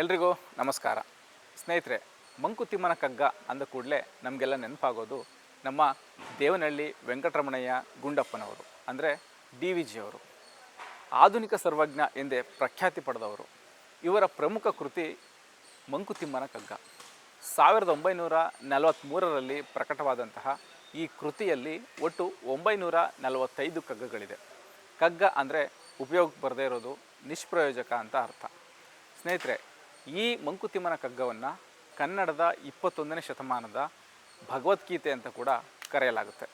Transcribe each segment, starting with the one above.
ಎಲ್ರಿಗೂ ನಮಸ್ಕಾರ. ಸ್ನೇಹಿತರೆ, ಮಂಕುತಿಮ್ಮನ ಕಗ್ಗ ಅಂದ ಕೂಡಲೇ ನಮಗೆಲ್ಲ ನೆನಪಾಗೋದು ನಮ್ಮ ದೇವನಹಳ್ಳಿ ವೆಂಕಟರಮಣಯ್ಯ ಗುಂಡಪ್ಪನವರು, ಅಂದರೆ ಡಿ ವಿ ಜಿಯವರು ಆಧುನಿಕ ಸರ್ವಜ್ಞ ಎಂದೇ ಪ್ರಖ್ಯಾತಿ ಪಡೆದವರು. ಇವರ ಪ್ರಮುಖ ಕೃತಿ ಮಂಕುತಿಮ್ಮನ ಕಗ್ಗ. ಸಾವಿರದ ಒಂಬೈನೂರ ನಲವತ್ತ್ಮೂರರಲ್ಲಿ ಪ್ರಕಟವಾದಂತಹ ಈ ಕೃತಿಯಲ್ಲಿ ಒಟ್ಟು ಒಂಬೈನೂರ ನಲವತ್ತೈದು ಕಗ್ಗಗಳಿದೆ. ಕಗ್ಗ ಅಂದರೆ ಉಪಯೋಗಕ್ಕೆ ಬರದೇ ಇರೋದು ನಿಷ್ಪ್ರಯೋಜಕ ಅಂತ ಅರ್ಥ. ಸ್ನೇಹಿತರೆ ಈ ಮಂಕುತಿಮ್ಮನ ಕಗ್ಗವನ್ನು ಕನ್ನಡದ ಇಪ್ಪತ್ತೊಂದನೇ ಶತಮಾನದ ಭಗವದ್ಗೀತೆ ಅಂತ ಕೂಡ ಕರೆಯಲಾಗುತ್ತೆ.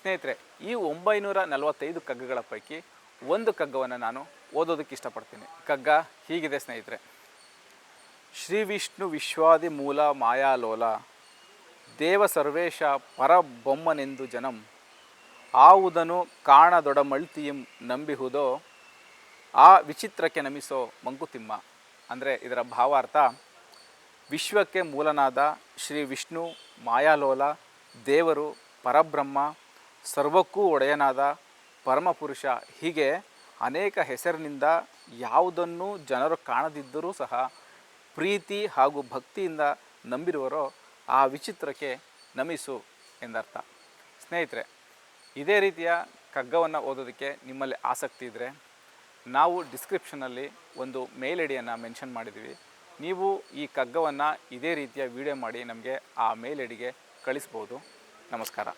ಸ್ನೇಹಿತರೆ, ಈ ಒಂಬೈನೂರ ನಲವತ್ತೈದು ಕಗ್ಗಗಳ ಪೈಕಿ ಒಂದು ಕಗ್ಗವನ್ನು ನಾನು ಓದೋದಕ್ಕೆ ಇಷ್ಟಪಡ್ತೀನಿ. ಕಗ್ಗ ಹೀಗಿದೆ ಸ್ನೇಹಿತರೆ. ಶ್ರೀ ವಿಷ್ಣು ವಿಶ್ವಾದಿ ಮೂಲ ಮಾಯಾಲೋಲ ದೇವ ಸರ್ವೇಶ ಪರಬೊಮ್ಮನೆಂದು ಜನಂ, ಆವುದನು ಕಾಣದೊಡಮಳ್ತಿಯಂ ನಂಬಿಹುದೋ, ಆ ವಿಚಿತ್ರಕ್ಕೆ ನಮಿಸೋ ಮಂಕುತಿಮ್ಮ. ಅಂದರೆ ಇದರ ಭಾವಾರ್ಥ ವಿಶ್ವಕ್ಕೆ ಮೂಲನಾದ ಶ್ರೀ ವಿಷ್ಣು ಮಾಯಾಲೋಲ, ದೇವರು ಪರಬ್ರಹ್ಮ, ಸರ್ವಕ್ಕೂ ಒಡೆಯನಾದ ಪರಮಪುರುಷ. ಹೀಗೆ ಅನೇಕ ಹೆಸರಿನಿಂದ ಯಾವುದನ್ನು ಜನರು ಕಾಣದಿದ್ದರೂ ಸಹ ಪ್ರೀತಿ ಹಾಗೂ ಭಕ್ತಿಯಿಂದ ನಂಬಿರುವರೋ ಆ ವಿಚಿತ್ರಕ್ಕೆ ನಮಿಸು ಎಂದರ್ಥ. ಸ್ನೇಹಿತರೆ, ಇದೇ ರೀತಿಯ ಕಗ್ಗವನ್ನು ಓದೋದಕ್ಕೆ ನಿಮ್ಮಲ್ಲಿ ಆಸಕ್ತಿ ಇದ್ದರೆ ನಾವು ಡಿಸ್ಕ್ರಿಪ್ಷನಲ್ಲಿ ಒಂದು ಮೇಲ್ ಐಡಿಯನ್ನು ಮೆನ್ಷನ್ ಮಾಡಿದ್ದೀವಿ. ನೀವು ಈ ಕಗ್ಗವನ್ನು ಇದೇ ರೀತಿಯ ವಿಡಿಯೋ ಮಾಡಿ ನಮಗೆ ಆ ಮೇಲ್ ಐಡಿಗೆ ಕಳಿಸ್ಬೋದು. ನಮಸ್ಕಾರ.